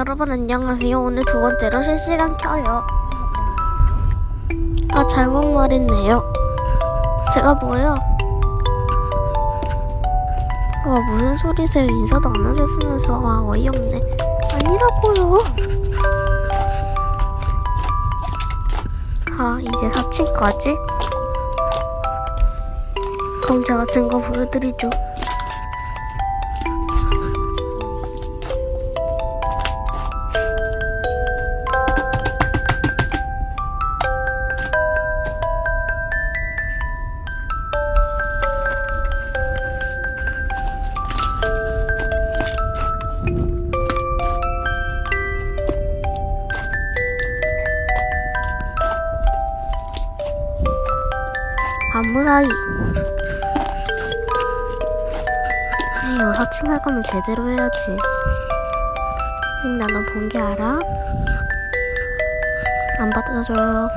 여러분 안녕하세요. 오늘 두 번째로 실시간 켜요. 아 잘못 말했네요. 제가 뭐요? 아 무슨 소리세요? 인사도 안 하셨으면서 아 어이없네. 아니라고요. 아 이제 4층까지? 그럼 제가 증거 보여드리죠. 안무 사이. 에휴, 4층 할 거면 제대로 해야지. 잉, 나너 본 게 알아? 안 받아줘요.